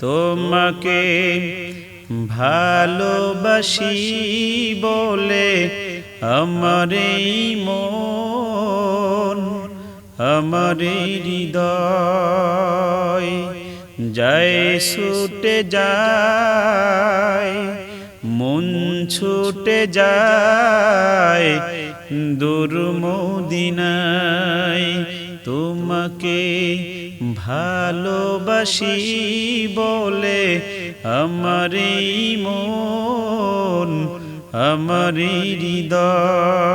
তোমাকে ভালোবাসি বলে আমার মন আমার হৃদয় যায় ছুটে যায় মন ছুটে যায় দুর্মদিনায় তোমাকে ভালোবাসি বলে আমার এই মন আমার এই হৃদয়।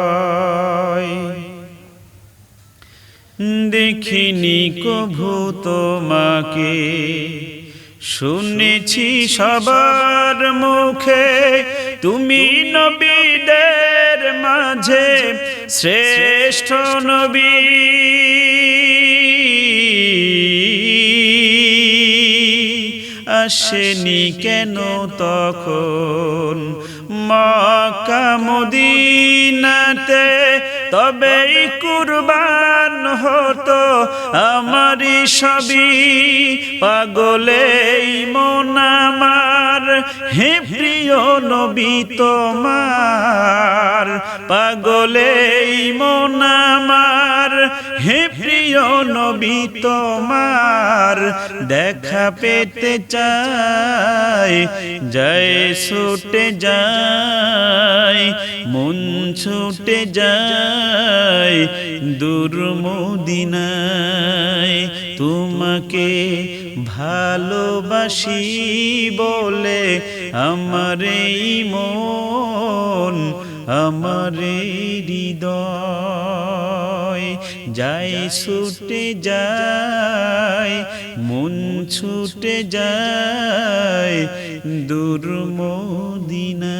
দেখিনি কভু তোমাকে শুনেছি সবার মুখে তুমি নবীদের মাঝে শ্রেষ্ঠ নবী। আসেনি কেন তখন মদিনাতে তবেই কুরবান হতো আমারই সবই। পাগলেই মন আমার হে প্রিয় নবী তোমার। পাগলেই মন হে প্রিয় নবী, তোমার দেখা পেতে চাই। জয় ছুটে যায় মন ছুটে যায় দুর্মদিনায় তোমাকে ভালোবাসি বলে আমার এই মন, আমার হৃদয়। যাই ছুটে যায় মন ছুটে যায় দুর্মদিনা।